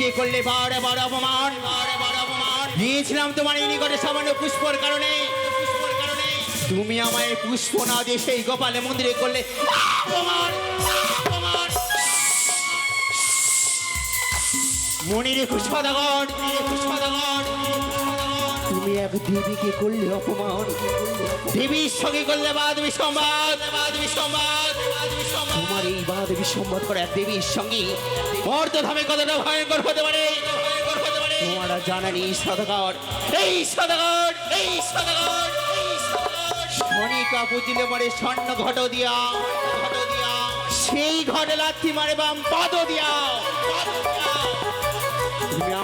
হয়ে করলে বারে বারে অপমান? দিয়েছিলাম তোমার এই নিকটে সামান্য পুষ্পর কারণে। তুমি আমায় পুষ্প না দিয়ে সেই গোপাল মন্দিরে করলে অপমান মনে রেখো সদাগর তুমি দেবীকে করলে অপমান। দেবীর সঙ্গে করলে বাদ বিসম্বাদ। বাদ বিসম্বাদ তোমার এই বাদ বিসম্বাদ করে দেবীর সঙ্গে অর্ধধামে কতটা ভয়ঙ্কর হতে পারে? ভয়ঙ্কর হতে পারে জানা নেই সদাগর। এই সদাগর এই সদাগর এই সদাগর। শনিকা পুজিলে পরে স্বর্ণ ঘট দিয়া ঘট দিয়া সেই ঘটে লাথি মারে বাম পাদ দিয়া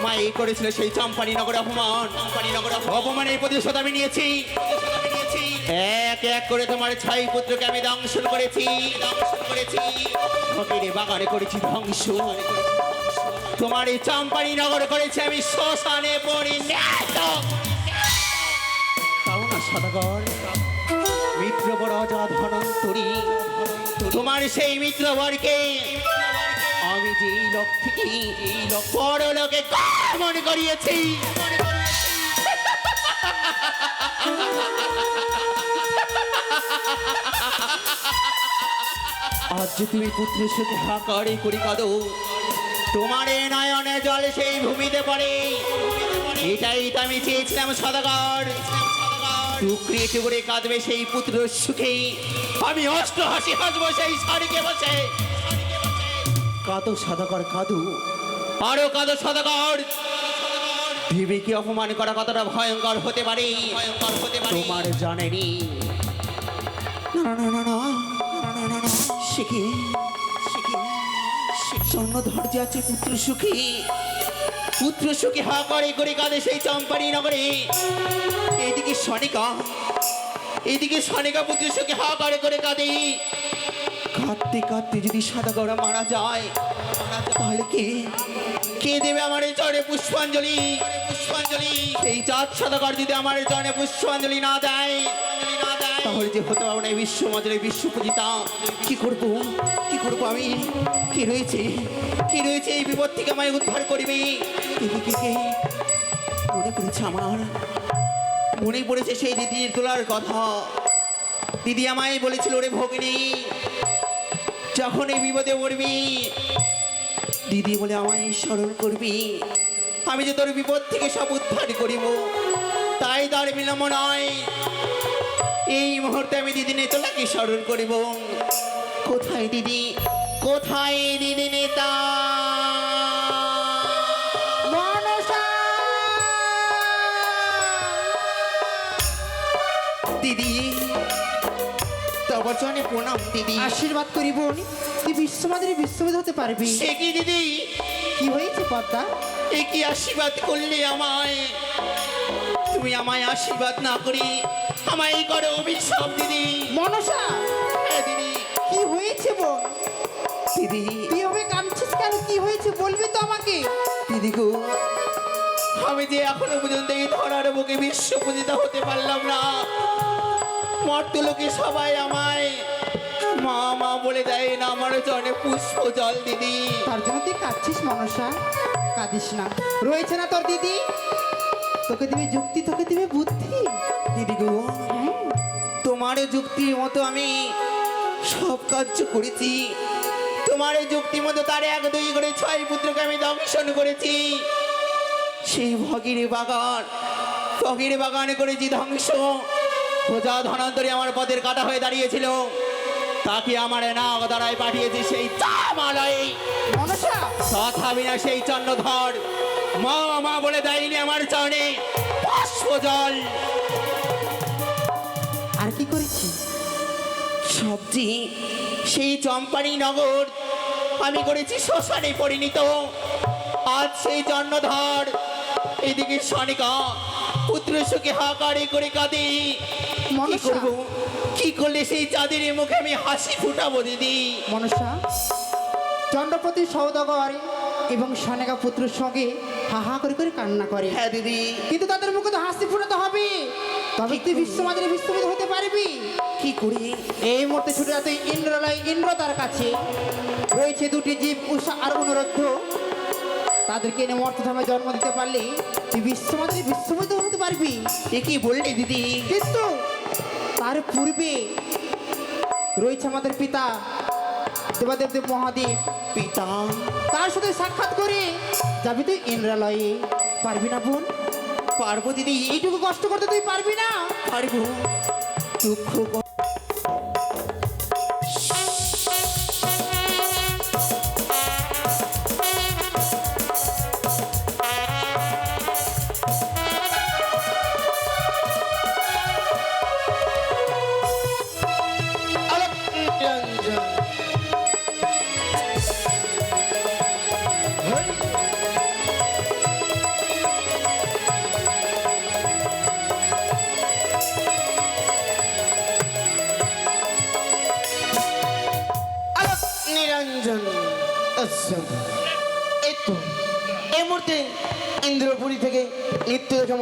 আমায় এই করেছিলে সেই চম্পানি নগর অপমান। অপমানের নিয়েছি প্রতিশোধ আমি নিয়েছি। এক এক করে তোমার ছয় পুত্রকে আমি দংশন করেছি। দংশন করেছি। করেছি ধ্বংস। তোমার এই চম্পানি নগর করেছি আমি শ্মশানে পরিণত তাও না সদাগর। মিত্র বড় অজা ধনন্তরী তোমার সেই মিত্রবরকে আমি যে এই লক্ষ্মীকে এই পরলোকে কার মনে করিয়েছি? মনে। আজ যে তুমি পুত্রের সাথে হাকারে করি কাঁদো, তোমার এ নয়নে জল সেই ভূমিতে পড়ে। এটাই তো আমি চেয়েছিলাম সদাগর। টুকরে টুকরে কাঁদবে সেই পুত্র সুখে আমি অষ্ট হাসি হাসবো সেই শাড়িকে বসে। কাঁদো সদাগর কাঁদো। আরও কাঁদো সদাগর দেবীকে অপমান করা কতটা ভয়ঙ্কর হতে পারে? ভয়ঙ্কর হতে পারে তোমার জানেনি না না না না সে কি? কি? ধৈর্য আছে পুত্র সুখী। পুত্র সুখী হা করে করে কাঁদে সেই চম্পারি নগরে। এইদিকে সনিকা এইদিকে সনিকা পুত্র সুখী হা করে করে কাঁদে। কাঁদতে কাঁদতে যদি সাদা গড়া মারা যায় তাহলে কে? কে দেবে আমার এই চরে পুষ্পাঞ্জলি? পুষ্পাঞ্জলি। সেই চাঁদ সাদাগর যদি আমার এই চরণে পুষ্পাঞ্জলি না দেয়, তাহলে যে হতে পারব না এই বিশ্ব মজরে বিশ্ব পূজিতা। কি করব? কি করব আমি? কি রয়েছে? কি রয়েছে এই বিপদ থেকে আমায় উদ্ধার করবে? মনে পড়েছে আমার। মনে পড়েছে সেই দিদির তোলার কথা। দিদি আমায় বলেছিল রে ভগিনী যখন এই বিপদে পড়বি দিদি বলে আমায় স্মরণ করবি। আমি যে তোর বিপদ থেকে সব উদ্ধার করিব তাই তার বিলম্ব নয়। এই মুহূর্তে আমি দিদি নেতলাকে স্মরণ করিব। কোথায় দিদি? কোথায় দিদি নেতা? দিদি জন্য প্রণাম দিদি আশীর্বাদ করি বোন তুই বিশ্বমাদের বিশ্ববিদ হতে পারবি। সে কি দিদি? কি হয়েছে পদ্মা? এ কি আশীর্বাদ করলে আমায়? তুমি আমায় আশীর্বাদ না করি আমায় করো অভিশাপ দিদি। মনসা! হ্যাঁ দিদি। কি হয়েছে বোন দিদি। তুই হবে কাঁদছিস কেন? কি হয়েছে বলবি তো আমাকে। দিদি গো আমি যে এখনও পর্যন্ত এই ধরার বুকে বিশ্ব পূজিতা হতে পারলাম না। মর্তলোকে সবাই আমায় মা মা বলে দেয় না আমার চরণে পুষ্প জল দিদি। তার জন্য তুই কাঁদছিস মনসা? কাঁদিস না। রয়েছে না তোর দিদি? তোকে দিবে যুক্তি তোকে দিবে বুদ্ধি। দিদি গো। হ্যাঁ তোমার যুক্তির মতো আমি সব কার্য করেছি। তোমার যুক্তি মতো তার এক দুই করে ছয় পুত্রকে আমি দংশন করেছি। সেই ভগির বাগান ভগির বাগানে করেছি ধ্বংস। প্রজা ধনান্তরে আমার পদের কাটা হয়ে দাঁড়িয়েছিল। তাকে আমার নাগ দ্বারায় পাঠিয়েছি সেই মনসা তথাপি না সেই চন্দ্রধর মা মা বলে দেয়নি আমার চরণে পুষ্প জল আর কি করেছি? সবজি সেই চম্পানি নগর আমি করেছি শ্মশানে পরিণত। আজ সেই জন্মধর এদিকে সনিকা পুত্র সুখে হাকারে করে কাঁদে। কি। করব? কি করলে সেই চাঁদের মুখে আমি হাসি ফুটাবো দিদি? মনসা চন্দ্রপতি সৌদাগর এবং সনেকা পুত্রের সঙ্গে হা হা করে করে কান্না করে। হ্যাঁ দিদি। কিন্তু তাদের মুখে তো হাসি ফুটাতে হবে। তবে তুই বিশ্বমাদের বিশ্ববিদ হতে পারবি। কি করে? এই মুহূর্তে ছুটে যাতে ইন্দ্রালয় ইন্দ্র তার কাছে। রয়েছে দুটি জীব উষা আর অনুরোধ তাদেরকে এনে মর্তধামে জন্ম দিতে পারলে তুই বিশ্বমাতারি বিশ্বমিত হতে পারবি। এ কি বললে দিদি। কিন্তু তার পূর্বে রয়েছে আমাদের পিতা দেবাদেব দেব মহাদেব। পিতা, তার সাথে সাক্ষাৎ করে যাবি তুই ইন্দ্রালয়ে। পারবি না বোন? পারব দিদি, এইটুকু কষ্ট করতে তুই পারবি না? পারব। দুঃখ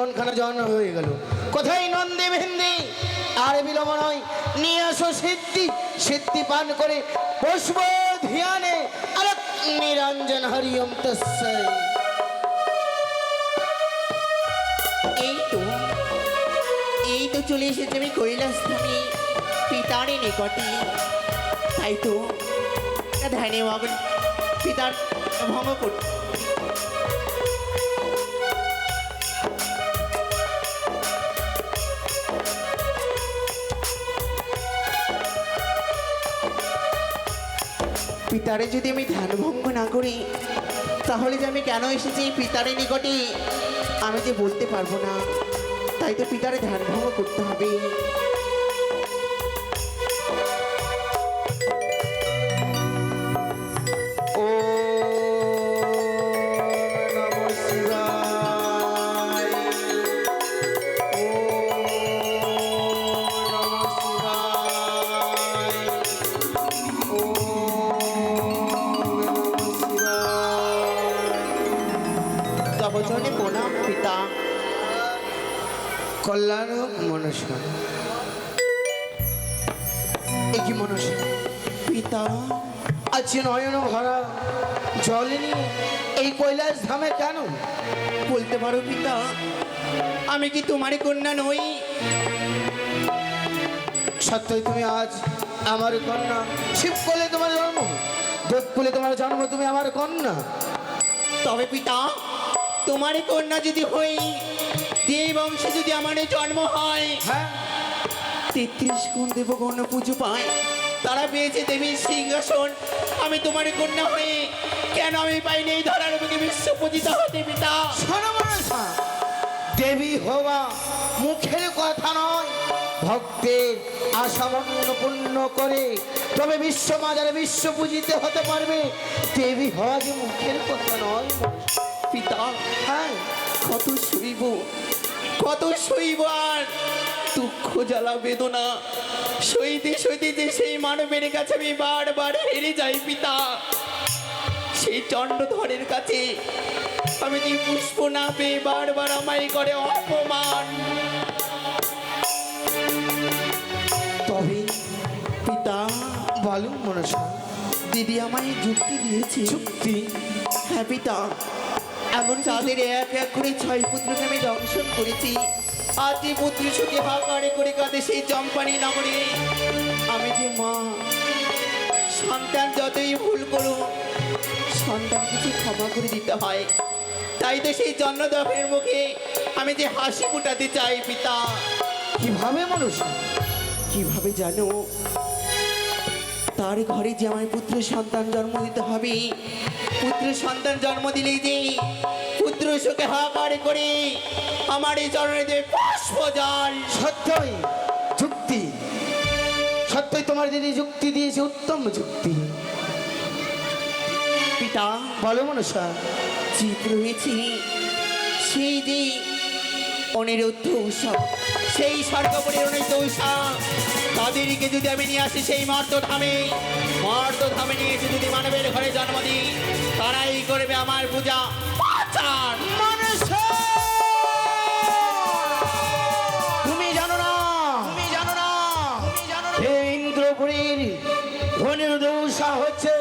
মনখানা জন্ম হয়ে গেল। কোথায় নন্দে ভেন্দে? আর বিলম্ব নয়, নিয়ে আসো সিদ্ধি। সিদ্ধি পান করে পুষ্প ধ্যানে নিরঞ্জন হরিয়ম তস্যৈ এই তো এই তো চলে এসেছে আমি কৈলাস ধামে পিতার নিকটে। তাই তো ধ্যানে পিতার ভঙ্গ করতে। পিতারে যদি আমি ধ্যান ভঙ্গ না করি, তাহলে যে আমি কেন এসেছি পিতারে নিকটে, আমি যে বলতে পারব না। তাই তো পিতারে ধ্যান ভঙ্গ করতে হবে। কল্যাণ মনসা। একই মনসা? পিতা আছে নয়ন ভরা জল নিয়ে এই কৈলাস ধামে কেন? বলতে পারো পিতা, আমি কি তোমারই কন্যা নই? সত্যই তুমি আজ আমার কন্যা। শিব কোলে তোমার জন্ম দেব কোলে তোমার জন্ম, তুমি আমার কন্যা। তবে পিতা তোমারই কন্যা যদি হই দেব বংশে যদি আমার জন্ম হয় হ্যাঁ। তেত্রিশ গুণ দেবগণ পুজো পায়। তারা পেয়েছে দেবীর সিংহাসন। আমি তোমার কন্যা হয়ে কেন আমি পাইনি এই ধরার বুকে বিশ্ব পূজিতা হতে পিতা? দেবী হওয়া মুখের কথা নয় ভক্তের আশা মন্য পূর্ণ করে তবে বিশ্ব মাজারে বিশ্ব পূজিতে হতে পারবে। দেবী হওয়া যে মুখের কথা নয় পিতা হ্যাঁ। কত সইব কত সইব দুঃখ জ্বালা বেদনা। সইতে সইতে যে সেই মানবের কাছে আমি বারবার হেরে যাই পিতা। সেই চন্ডধরের কাছে আমি যে পুষ্প না পেয়ে বারবার আমায় করে অপমান। তবে পিতা বলো মনসা দিদি আমায় যুক্তি দিয়েছে। চুক্তি হ্যাঁ পিতা। এমন তাদের এক এক করে ছয় পুত্রকে আমি দংশন করেছি। যে পুত্র সুখে হাকারে করে কাঁদে সেই চম্পানি নগরে। আমি যে মা সন্তান যতই ভুল করুক সন্তান কিছু ক্ষমা করে দিতে হয় তাই তো সেই জন্মদফের মুখে আমি যে হাসি ফুটাতে চাই পিতা। কীভাবে মানুষ কীভাবে জানো? তার ঘরে যে আমার পুত্র সন্তান জন্ম দিতে হবে। পুত্র সন্তান জন্ম দিলেই যে পুত্র সুখে হাকার করে আমার এই চরণে দেবে পুষ্প জল। সত্যই যুক্তি। সত্যই তোমার দিদি যুক্তি দিয়েছে উত্তম যুক্তি। পিতা বলো মনসা। চিত রয়েছে সেই যে অনিরুদ্ধ উৎসব সেই স্বর্গপুরের অনিরুদ্ধ উৎসব তাদেরকে যদি আমি নিয়ে আসি সেই মর্তধামে মর্তধামে নিয়ে এসে যদি মানবের ঘরে জন্ম দিই, তারাই করবে আমার পূজা। মনসা তুমি জানো না, তুমি জানো না জানো ধনের দৌসা হচ্ছে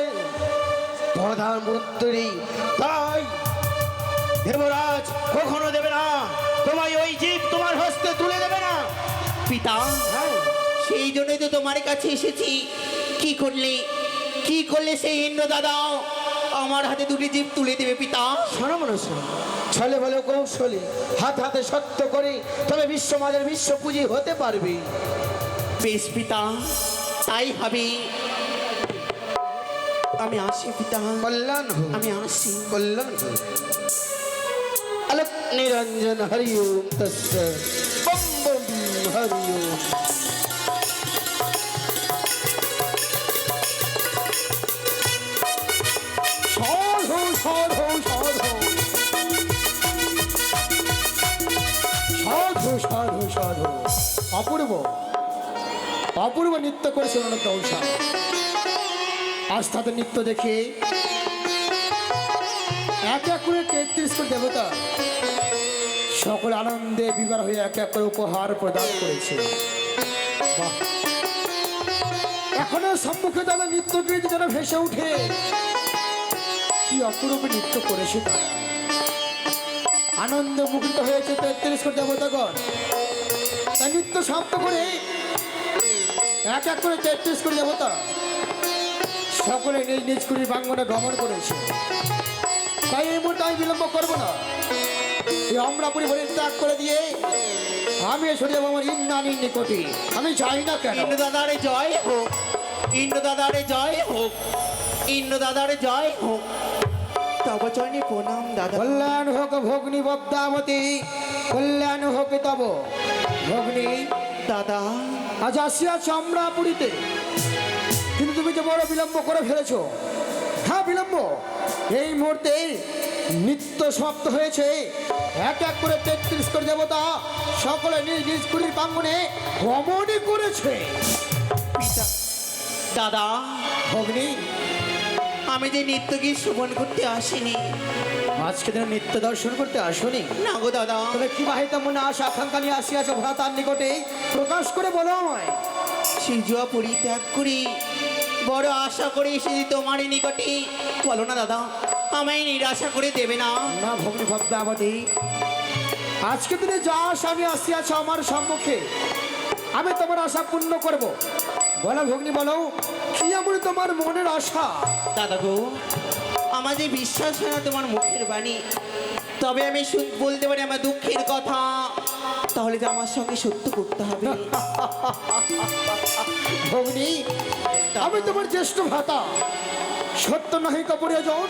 প্রধান মন্ত্রী তাই দেবরাজ কখনো দেবে না। তোমায় ওই জীব তোমার হস্তে তুলে দেবে না। পিতা হ্যাঁ। সেই জন্যই তো তোমার কাছে এসেছি। কি করলে? কি করলে সেই ইন্দ্র দাদা? আমার হাতে দুটি জীব তুলে দেবে পিতা। শোনো মনুষ্য ছলে বলে কৌশলে হাত হাতে সত্য করে তবে বিশ্ব মাঝের বিশ্ব পুঁজি হতে পারবে। বেশ পিতা তাই হবে। আমি আসি পিতা। কল্যাণ আমি আসি। কল্যাণ আলোক নিরঞ্জন হরি ওম তস্য। বম বম হরি ওম। অপূর্ব অপূর্ব নৃত্য করেছে অনন্ত ঔষা আজ তাদের নৃত্য দেখে এক এক করে তেত্রিশ করে দেবতা সকল আনন্দে বিবার হয়ে এক এক করে উপহার প্রদান করেছে। এখনও সম্মুখে তাদের নৃত্য গীত যেন ভেসে উঠে কি অপরূপ নৃত্য করেছে তারা। আনন্দ মুগ্ধ হয়েছে তেত্রিশ কোটি দেবতাগণ। নৃত্য সমাপ্ত করে। এক এক করে তেত্রিশ কোটি দেবতা। সকলে নিজ নিজ কুড়ি বাঙ্গনে গমন করেছে। তাই এই মুহূর্তে আমি বিলম্ব করব না। এই অমরাপুরি ভরে ত্যাগ করে দিয়ে আমি এসে যাব আমার ইন্দ্রাণীর নিকটে। আমি চাই না কেন? ইন্দ্র দাদারে জয় হোক। ইন্দ্র দাদারে জয় হোক। ইন্দ্র দাদারে জয় হোক। তব চরণে প্রণাম দাদা। কল্যাণ হোক ভগ্নি বদ্দামতি কল্যাণ হোক তব। ভগ্নি। দাদা। আজ আসিয়াছ আমরা পুরীতে কিন্তু তুমি যে বড় বিলম্ব করে ফেলেছো হ্যাঁ বিলম্ব এই মুহূর্তে নিত্য সমাপ্ত হয়েছে। এক এক করে তেত্রিশ করে দেবতা সকলে নিজ নিজ কুড়ির প্রাঙ্গনে গমনই করেছে। দাদা ভগ্নি আমি যে নিত্য গীত শ্রবণ করতে আসিনি আজকে দিন নিত্য দর্শন করতে আসনি। না গো দাদা। তবে কি বাহিত মনে আশা আকাঙ্ক্ষা নিয়ে আসিয়াছ ভ্রাতার নিকটে? প্রকাশ করে বলো আমায়। সেই জুয়া পরিত্যাগ করি। বড় আশা করে এসেছি তোমার নিকটে। বলো না দাদা আমায় নিরাশা করে দেবে না। না ভগ্নি ভদ্রাবতী আজকে দিনে যা আমি আসিয়াছ আমার সম্মুখে আমি তোমার আশা পূর্ণ করব। বলো ভগ্নি বলো কি এমন তোমার মনের আশা? দাদা গো আমার যে বিশ্বাস হয় না তোমার মুখের বাণী। তবে আমি বলতে পারি আমার দুঃখের কথা। তাহলে যে আমার সঙ্গে সত্য করতে হবে। ভগ্নি আমি তোমার জ্যেষ্ঠ ভাতা। সত্য নাহি প্রয়োজন।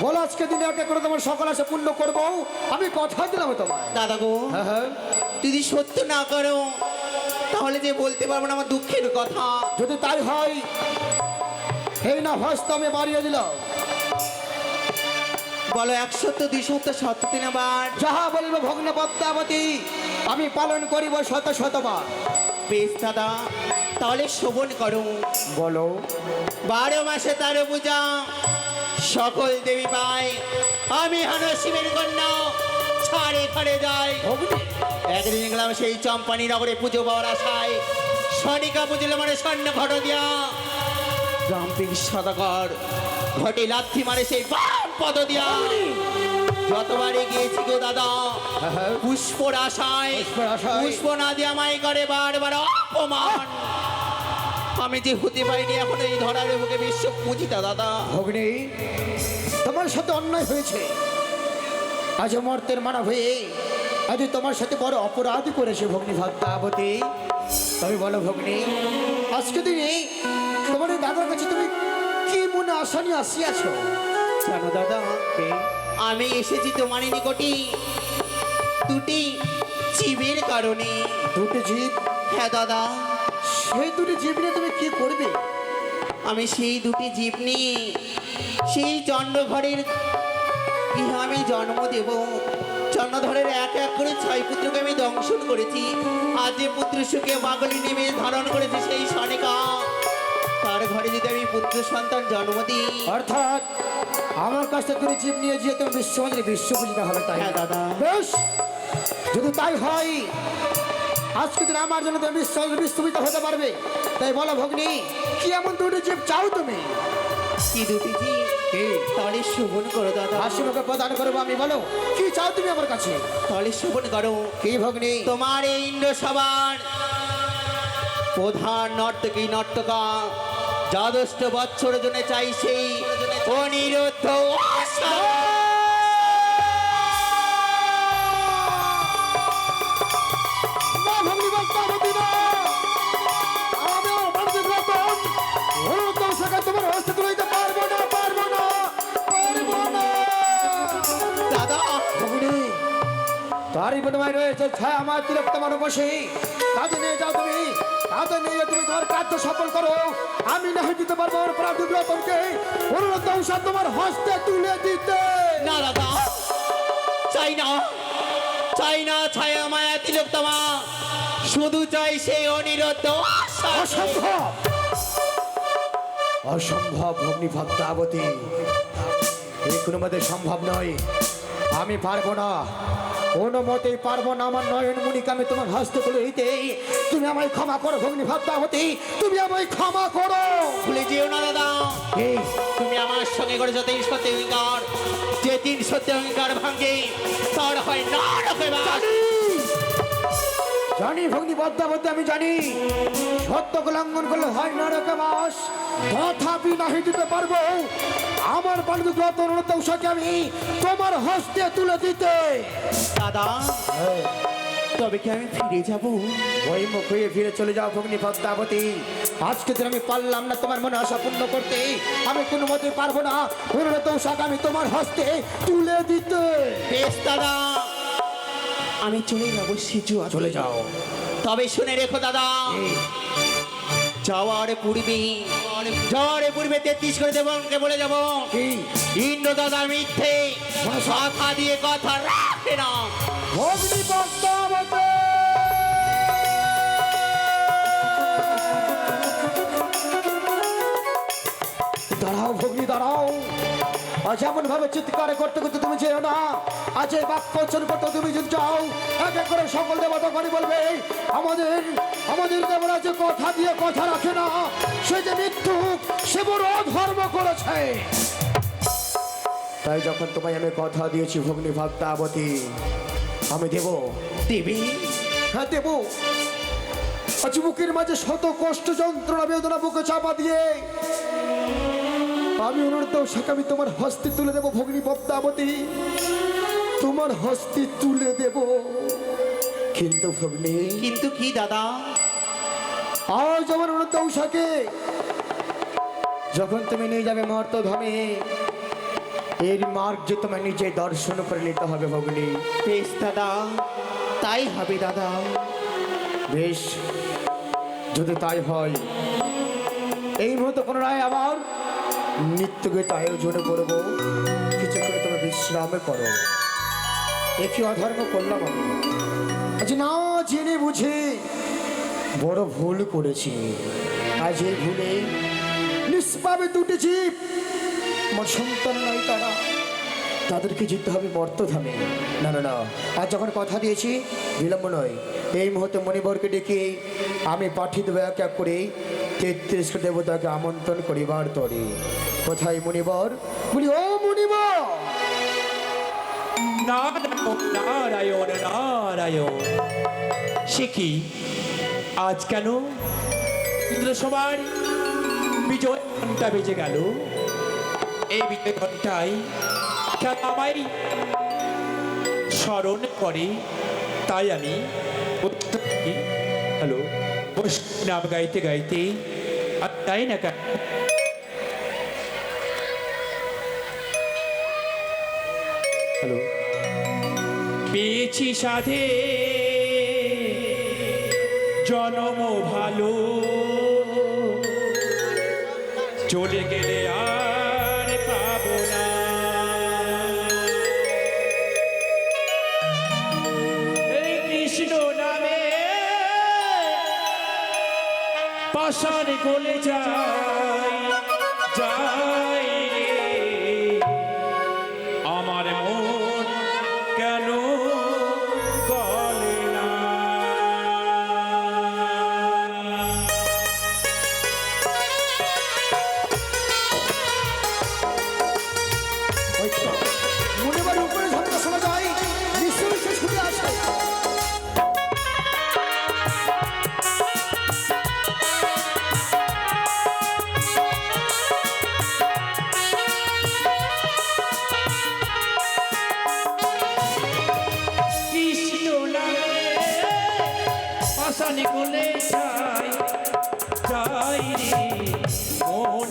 বলো আজকে দিনে একে করে তোমার সকল আশা পূর্ণ করব। আমি কথা দিলাম তোমায়। দাদা গো হ্যাঁ হ্যাঁ। যদি সত্য না করো তাহলে যে বলতে পারব না আমার দুঃখের কথা। যদি তাই হয় এই না ভস্ত আমি বাড়িয়ে দিলাম। বলো এক সত্য দুই সত্য সত্য তিন আবার যাহা বলিব ভগ্ন পদ্মাবতী আমি পালন করিব শত শতবার। বেশ দাদা তাহলে শোভন করো। বলো। বারো মাসে তার পূজা সকল দেবী পায়। আমি হন শিবের কন্যা ছাড়ে ছাড়ে যাই। একদিন গেলাম সেই চম্পানি নগরে পুজো পাওয়ার আশায়। সনিকা পুজলে মানে স্বর্ণ ঘট দিয়া। রামপিক সদাগর ঘটে লাথি মারে সেই পদ দিয়া যতবারে গিয়েছি গো দাদা হ্যাঁ, হ্যাঁ। পুষ্পর আশায় পুষ্প না দিয়া মাই করে বারবার অপমান। আমি যে হতে পারিনি এখন এই ধরার বুকে বিশ্ব পূজিতা দাদা। ভগ্নি তোমার সাথে অন্যায় হয়েছে। আজ মর্তের মানব হয়ে আজ তোমার সাথে বড় অপরাধ করেছে ভগ্নি ভদ্রাবতী তবে বলো ভগ্নি আজকে দিনে তোমার দাদার কাছে তুমি কি মনে আশা নিয়ে আসিয়াছ? দাদা আমি এসেছি তোমার নিকটে। দুটি জীবের কারণে। দুটি জীব? হ্যাঁ দাদা। সেই দুটি জীব নিয়ে তুমি কি করবে? আমি সেই দুটি জীব নিয়ে সেই চন্দ্রঘরের গৃহে আমি জন্ম দেব। চন্দ্রধরের এক এক করে ছয় পুত্রকে আমি দংশন করেছি। আজ যে পুত্র সুখে বাগলি নেমে ধারণ করেছে সেই সনিকা। তার ঘরে যদি আমি পুত্র সন্তান জন্ম দিই অর্থাৎ আমার কাছে দুটি জীব নিয়ে যে তুমি বিশ্বমন্দিরে বিশ্ব পূজিতা হবে তাই। হ্যাঁ দাদা। বেশ যদি তাই হয় আজকে দিন আমার জন্য তুমি বিশ্বাস বিস্তমিত হতে পারবে। তাই বলো ভগ্নি কি এমন দুটো জীব চাও তুমি? কি দুটি জি তাহলে শোভন করো দাদা। প্রদান করব আমি বলো কি চাও তুমি আমার কাছে? তাহলে শোভন করো। কি ভগ্নি? তোমার এই ইন্দ্র সবার প্রধান নর্তকী নর্তকা যথেষ্ট বছর জন্য চাই সেই অনিরুদ্ধ তারই বিনিময় রয়েছে ছায়া আমার তিরক্ত বসে কাজে নিয়ে যাও তুমি। কাজে নিয়ে তুমি তোমার কার্য সফল করো। আমি না হয়ে দিতে পারব আমার প্রাণ রতনকে অনুরোধ ঔষধ তোমার হস্তে তুলে দিতে। না দাদা চাই না। চাই না ছায়া মায়া তিলোত্তমা শুধু চাই সেই অনিরুদ্ধ আশা। অসম্ভব। অসম্ভব ভগ্নি ভক্তাবতী এই কোনো সম্ভব নয়। আমি পারব না। কোনো মতেই পারব না আমার নয়ন মুনিকে আমি তোমার হস্তে তুলে দিতে। তুমি আমায় ক্ষমা করো ভগ্নি ভক্তাবতী তুমি আমায় ক্ষমা করো। ভুলে যেও না দাদা। এই। তুমি আমার সঙ্গে করে তিন সত্যি অঙ্গীকার যে তিন সত্যি অঙ্গীকার ভাঙে তার হয় না রকম জানি ভগ্নি পদ্মাবতী আমি জানি। সত্য লঙ্ঘন করলে হয় নরকে বাস তথাপি নাহি দিতে পারব। আমার বন্ধু যত অনুরোধ উষাকে আমি তোমার হস্তে তুলে দিতে। দাদা তবে কি আমি ফিরে যাব? ওই মুখ হয়ে ফিরে চলে যাও ভগ্নি পদ্মাবতী। আজকে দিন আমি পারলাম না তোমার মনে আশা পূর্ণ করতে। আমি কোনো মতে পারব না। অনুরোধ উষাকে আমি তোমার হস্তে তুলে দিতে। বেশ দাদা। আমি চলে যাব সিজু চলে যাও। তবে শুনে রেখো দাদা। যাওয়ার পূর্বে যাওয়ার পূর্বে তেত্রিশ করে দেবকে বলে যাব। ইন্দ্র দাদা মিথ্যে কথা দিয়ে কথা রাখে না। এমন ভাবে চিৎকার করতে করতে তুমি যেও না আজ এই বাক্য উচ্চারণ করতে তুমি যদি যাও এক এক করে সকল দেবতা করে বলবে আমাদের আমাদের দেবরা যে কথা দিয়ে কথা রাখে না সে যে মৃত্যু সে বড় ধর্ম করেছে। তাই যখন তোমায় আমি কথা দিয়েছি ভগ্নি ভক্তাবতী আমি দেব। দেবী? হ্যাঁ দেব। আজ বুকের মাঝে শত কষ্ট যন্ত্রণা বেদনা বুকে চাপা দিয়ে আমি অনুরোধ শাখা আমি তোমার হস্তে তুলে দেব ভগ্নি পদ্মাবতী তোমার হস্তে তুলে দেব। কিন্তু ভগ্নি কিন্তু কি দাদা? আজ আমার অনুরোধ উষাকে যখন তুমি নিয়ে যাবে মর্তধামে এর মার্গ যে তোমার নিজে দর্শন করে নিতে হবে ভগ্নি। বেশ দাদা তাই হবে দাদা। বেশ যদি তাই হয় এই মুহূর্তে পুনরায় আবার নৃত্যগীত আয়োজন করব। কিছু করে তুমি বিশ্রামে করো। একই অধর্ম করলাম আমি। আজ না জেনে বুঝে বড় ভুল করেছি। আজ এই ভুলে নিষ্পাবে দুটি জীব, আমার সন্তান নয় তারা। তাদেরকে যেতে হবে মর্তধামে। না না না আর যখন কথা দিয়েছি, বিলম্ব নয়। এই মুহূর্তে মণিবরকে ডেকে আমি পাঠিয়ে দেবো এক এক করে তেত্রিশ দেবতাকে আমন্ত্রণ করিবার তরে। কোথায় মণিবর বলি, ও মণিবর নারায়ণ নারায়ণ সে কি? আজ কেন? সবার বিজয় ঘণ্টা বেজে গেল। এই বিজয় ঘন্টায় কেন আমায় স্মরণ করে, তাই আমি হ্যালো নাম গাইতে গাইতে আর তাই না কেন হ্যালো পেয়েছি সাধে জনম ভালো চলে গেলে আর পাশার গলে যায় যায়। রে মন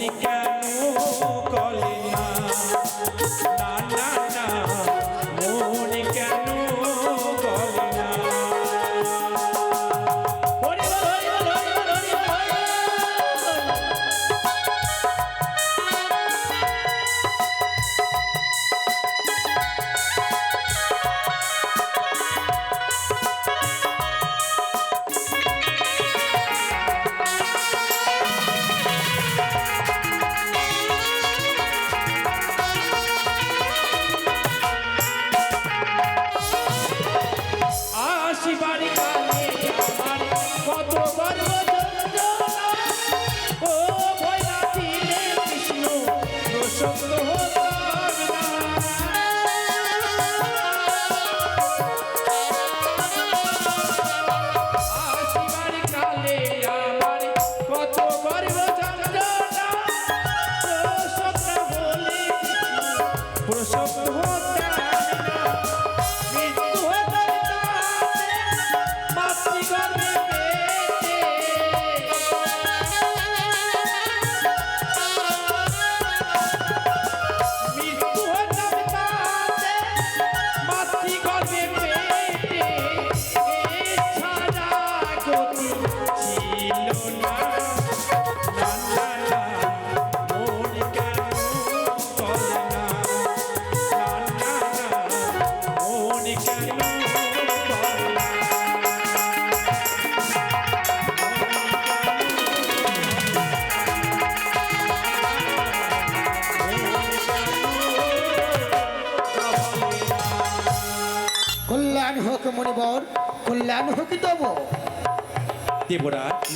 দেবরাজ।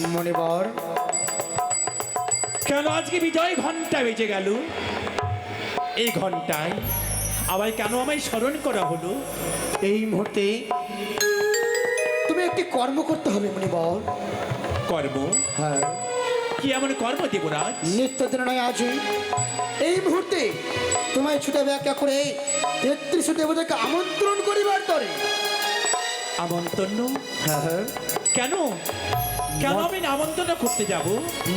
কেন আজকে বিজয় ঘণ্টা বেজে গেল? এই ঘন্টায় আবার কেন আমায় স্মরণ করা হলো? এই মুহূর্তে তুমি একটি কর্ম করতে হবে মণিবর। কর্ম? হ্যাঁ। কি এমন কর্ম দেবরাজ? নিত্যদিন নয় আজই। এই মুহূর্তে তোমায় ছুটে ব্যাখ্যা করে তেত্রিশ দেবতাকে আমন্ত্রণ করিবার তরে আমন্ত্রণ? হ্যাঁ হ্যাঁ। কেন? কেন আমি আমন্ত্রণ করতে যাব?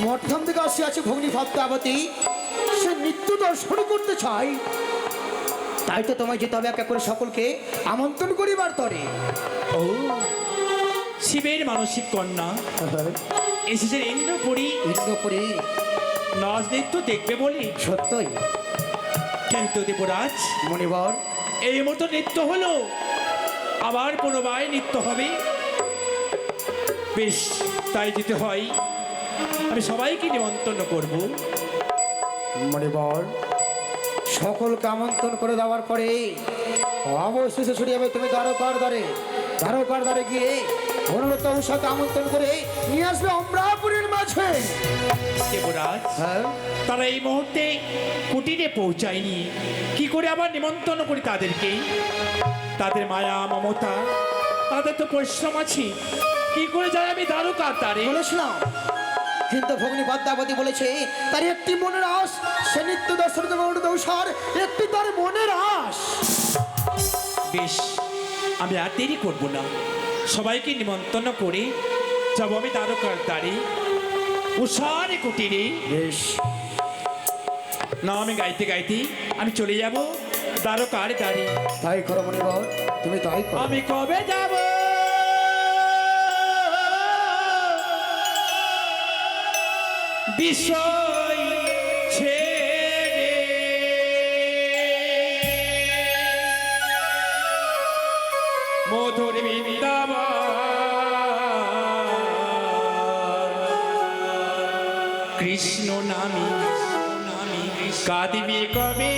মধ্যম থেকে আসি আছে ভগ্নী ভক্তাবতী সে নিত্য দর্শন করতে চাই তাই তো তোমায় যেতে হবে একা করে সকলকে আমন্ত্রণ করিবার তরে। ও শিবের মানসিক কন্যা। হ্যাঁ, এসেছেন ইন্দ্রপুরী। ইন্দ্রপুরী। নাচ নৃত্য দেখবে বলি। সত্যই। কিন্তু দেবরাজ? মণিবর। এই মতো নৃত্য হলো। আবার পুনরায় নৃত্য হবে। বেশ তাই যেতে হয়। আমি সবাইকে নিমন্ত্রণ করব। মণিবর সকলকে আমন্ত্রণ করে দেওয়ার পরে অবশেষে ছড়িয়ে যাবে তুমি দ্বারকার দ্বারে। দ্বারকার দ্বারে গিয়ে অনুরত উষাকে আমন্ত্রণ করে নিয়ে আসবে অমরাপুরীর মাঝে। দেবরাজ হ্যাঁ? তারা এই মুহূর্তে কুটিরে পৌঁছায়নি। কি করে আবার নিমন্ত্রণ করি তাদেরকে? তাদের মায়া মমতা তাদের তো পরিশ্রম আছে। কি করে যায় আমি দ্বারকার তারে? বলেছিলাম কিন্তু ভগ্নী পদ্মাবতী বলেছে তার একটি মনের আশ সে নিত্য দর্শন উষার একটি তার মনের আশ। বেশ আমি আর দেরি করব না। সবাইকে নিমন্ত্রণ করে যাব আমি দ্বারকার দ্বারে উষার কুটিরে। বেশ। না আমি গাইতে গাইতে আমি চলে যাব। দ্বারকার দ্বারে তাই করো মণিবর তুমি তাই আমি কবে যাব? বিষয় ছেড়ে। মধুর বৃন্দাবন। কৃষ্ণ নামী নামী কাঁদিবি কবে?